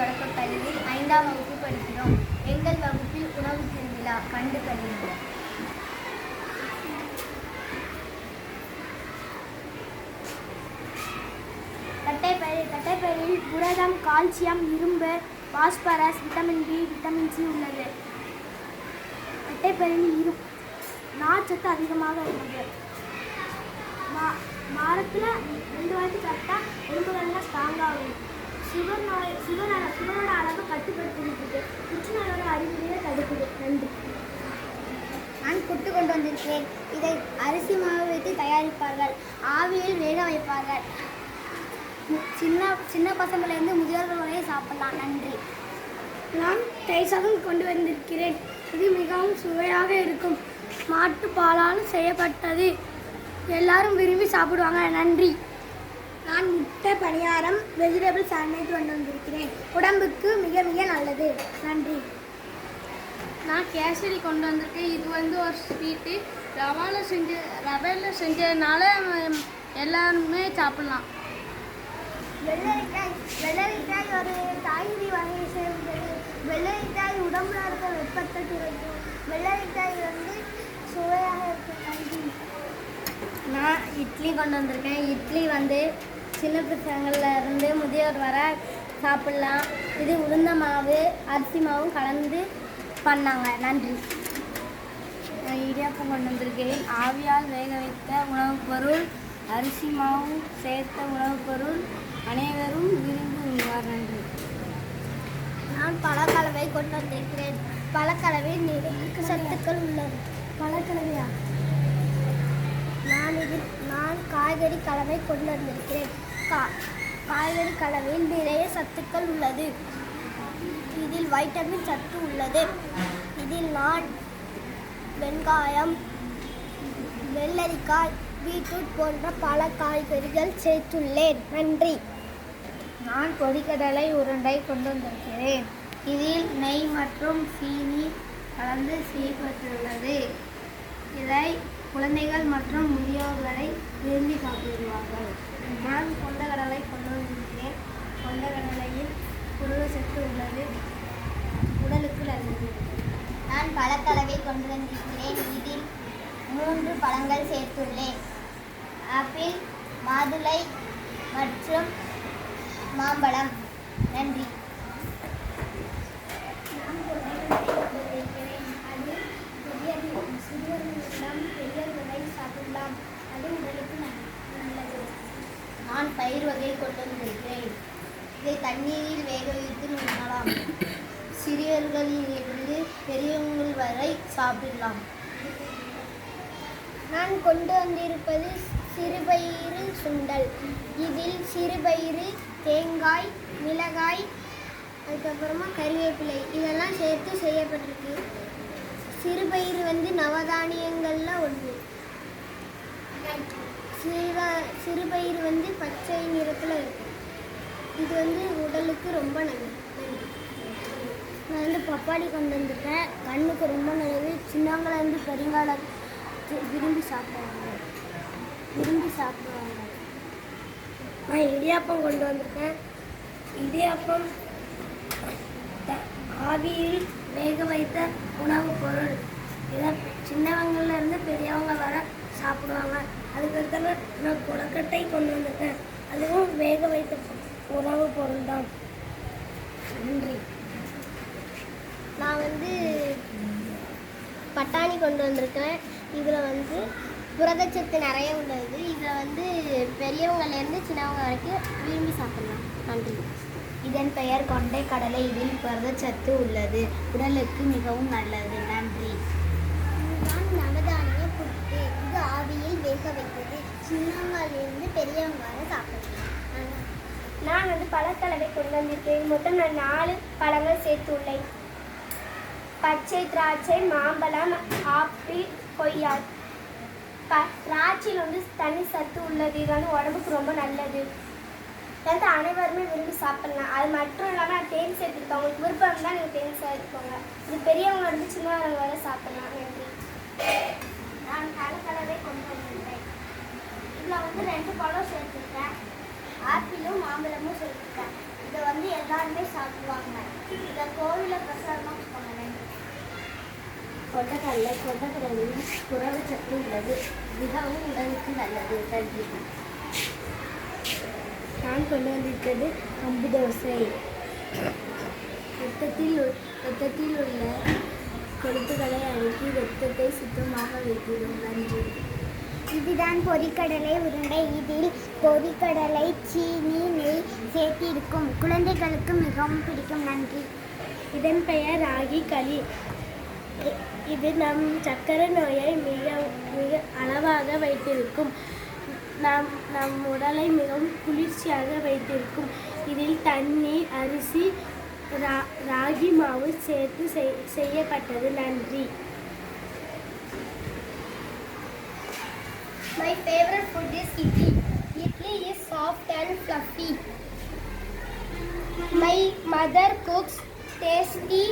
ஆரம்ப பள்ளியில் ஐந்தாம் வகுப்பு படிக்கிறோம். எங்கள் வகுப்பில் உணவு திருவிழா கண்டு கழிக்கிறோம் தட்டைப்பயிர் தட்டைப்பயிரில் புரதம் கால்சியம் இரும்பு phosphorus vitamin B vitamin C உள்ளது. தட்டைப்பயிரில் இரு நார்ச்சத்து அதிகமாக உள்ளது. மா வாரத்தில் ரெண்டு வாரத்துக்கு கரெக்டாக எலும்புகள்லாம் தாங்காகும் சுகர் நோய் சுகர் சுகரோட அளவை கட்டுப்படுத்திட்டு புற்றுநோயோட அறிகுறியை தடுக்குது. நன்றி. நான் புட்டு கொண்டு வந்திருக்கிறேன். இதை அரிசி மாவு வைத்து தயாரிப்பார்கள். ஆவியில் வேக வைப்பார்கள். சின்ன சின்ன பசங்கள்லேருந்து முதியோர்கள் வரை சாப்பிடலாம். நன்றி. நான் தயிர் சாதம் கொண்டு வந்திருக்கிறேன். இது மிகவும் சுவையாக இருக்கும். மாட்டு பாலால் செய்யப்பட்டது. எல்லாரும் விரும்பி சாப்பிடுவாங்க. நன்றி. நான் முட்டை பணியாரம் வெஜிடபிள் சாண்ட்விச் கொண்டு வந்திருக்கிறேன். உடம்புக்கு மிக மிக நல்லது. நன்றி. நான் கேசரி கொண்டு வந்திருக்கேன். இது வந்து ஒரு ஸ்வீட்டு ரவாவில் செஞ்ச ரவையில் செஞ்சதுனால எல்லாருமே சாப்பிட்லாம். வெள்ளரிக்காய் வெள்ளரிக்காய் ஒரு காய்கறி வகையை சேர்ந்தது. வெள்ளரிக்காய் உடம்புல இருக்க வெப்பத்தை குறைக்கும். வெள்ளரிக்காய் வந்து சுவையாக இருக்கும். நன்றி. நான் இட்லி கொண்டு வந்திருக்கேன். இட்லி வந்து சின்ன பசங்கள்ல இருந்து முதியோர் வர சாப்பிடலாம். இது உளுந்த மாவு அரிசி மாவும் கலந்து பண்ணாங்க. நன்றி. நான் இடியாப்பம் கொண்டு வந்திருக்கேன். ஆவியால் வேக வைத்த உணவுப் பொருள் அரிசி மாவும் சேர்த்த உணவுப் பொருள் அனைவரும் விரும்பி உண்பார் நன்றி. நான் பழக்கலவை கொண்டு வந்திருக்கிறேன். பழக்கலவை சத்துக்கள் உள்ளது பழக்கலவையா நான் இது நான் காய்கறி கலவை கொண்டு வந்திருக்கிறேன் கா காய்கறி கலவையில் நிறைய சத்துக்கள் உள்ளது. இதில் வைட்டமின் சத்து உள்ளது. இதில் நான் வெங்காயம் வெள்ளரிக்காய் பீட்ரூட் போன்ற பல காய்கறிகள் சேர்த்துள்ளேன். நன்றி. நான் கொதிக்கடலை உருண்டை கொண்டு வந்திருக்கிறேன் இதில் நெய் மற்றும் சீனி கலந்து செய்யப்பட்டுள்ளது. இதை குழந்தைகள் மற்றும் முதியோர்களை விரும்பி சாப்பிடுவார்கள். நான் கொண்டகடலை கொண்டு வந்திருக்கிறேன் கொண்டக்கடலையில் சத்து உள்ளது. உடலுக்கு நல்லது. நான் பழக்கலவை கொண்டு வந்திருக்கிறேன். இதில் மூன்று பழங்கள் சேர்த்துள்ளேன். ஆப்பிள் மாதுளை மற்றும் மாம்பழம். நன்றி. அது அது உடலுக்கு நல்லது. நான் பயிர் வகை கொண்டு வந்திருக்கிறேன் இதை தண்ணீரில் வேக வைத்து உண்ணலாம் சிறியவர்களிலிருந்து பெரியவங்கள் வரை சாப்பிடலாம். நான் கொண்டு வந்திருப்பது சிறுபயிறு சுண்டல். இதில் சிறுபயிறு தேங்காய் மிளகாய் அதுக்கப்புறமா கறிவேப்பிலை இதெல்லாம் சேர்த்து செய்யப்பட்டிருக்கு. சிறுபயிறு வந்து நவதானியங்களில் ஒன்று சிறுவ சிறுபயிறு வந்து பச்சை நிறத்தில் இருக்கும். இது வந்து உடலுக்கு ரொம்ப நல்லது நான் வந்து பப்பாளி கொண்டு வந்திருக்கேன் கண்ணுக்கு ரொம்ப நல்லது. சின்னவங்கலேருந்து பெரியவங்கள விரும்பி சாப்பிடுவாங்க. விரும்பி சாப்பிடுவாங்க. நான் இடியாப்பம் கொண்டு வந்திருக்கேன். இடியாப்பம் ஆவியில் வேக வைத்த உணவுப் பொருள். இதை சின்னவங்கள்லேருந்து பெரியவங்க வர சாப்பிடுவாங்க. அதுக்கடுத்து நான் கொடக்கட்டை கொண்டு வந்திருக்கேன் அதுவும் வேக வைத்த உணவு பொருள் தான் நன்றி. நான் வந்து பட்டாணி கொண்டு வந்திருக்கேன் இதில் வந்து புரதச்சத்து நிறைய உள்ளது. இதில் வந்து பெரியவங்கலேருந்து சின்னவங்க வரைக்கும் விரும்பி சாப்பிடலாம். நன்றி. இதன் பெயர் கொண்டை கடலை இதில் புரதச்சத்து உள்ளது. உடலுக்கு மிகவும் நல்லது. நன்றி நான் நவதானிய புட்டு இது ஆவியில் வைத்தது. சின்னவங்களிலிருந்து பெரியவங்க வரை சாப்பிடலாம் நான் வந்து பழக்கலவை கொண்டு வந்திருக்கேன் மொத்தம் நான் நாலு பழங்கள் சேர்த்துள்ளேன். பச்சை திராட்சை மாம்பழம் ஆப்பிள் கொய்யா ப திராட்சையில் வந்து தனி சத்து உள்ளது. இது வந்து உடம்புக்கு ரொம்ப நல்லது. அதாவது வந்து அனைவருமே விரும்பி சாப்பிடலாம். அது மட்டும் இல்லாமல் தேன் சேர்த்துருக்கோம் உங்களுக்கு விருப்பம் தான் நீங்கள் தேன் சேர்த்துக்கோங்க. இது பெரியவங்க வந்து சின்னவங்க வரை சாப்பிடலாம். நன்றி நான் கலக்கலவை கொண்டு வந்திருக்கேன் இதில் வந்து ரெண்டு பழம் சேர்த்துருக்கேன். ஆப்பிளும் மாம்பழமும் சேர்த்துருக்கேன். இதை வந்து எல்லாருமே சாப்பிடுவாங்க. இதை கோவிலில் பிரசாதமாக போனேன் கொண்டக்கடலை கொண்டக்கடலையில் சத்து உள்ளது. மிகவும் உடலுக்கு நல்லது. நன்றி. நான் கொண்டு வந்திருக்கிறது கம்பு தோசை. ரத்தத்தில் ரத்தத்தில் உள்ள கொழுப்புகளை அழுக்கி ரத்தத்தை சுத்தமாக வைக்கிறோம். நன்றி. இதுதான் பொரிக்கடலை உருண்டை. இதில் பொரிக்கடலை சீனி நெய் சேர்த்திருக்கும். குழந்தைகளுக்கு மிகவும் பிடிக்கும். நன்றி. இதன் பெயர் ராகி களி. இது நம் சர்க்கரை நோயை மிக மிக அளவாக வைத்திருக்கும். நம் நம் உடலை மிகவும் குளிர்ச்சியாக வைத்திருக்கும். இதில் தண்ணீர் அரிசி ரா ராகி மாவு சேர்த்து செய்- செய்யப்பட்டது. நன்றி. My favorite food is idli. Idli is soft and fluffy. My mother cooks tasty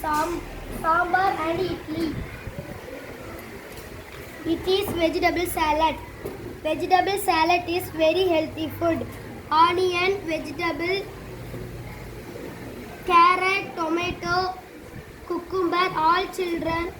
sam- sambar and idli. It is vegetable salad. Vegetable salad is very healthy food. Onion, vegetable, carrot, tomato, cucumber, all children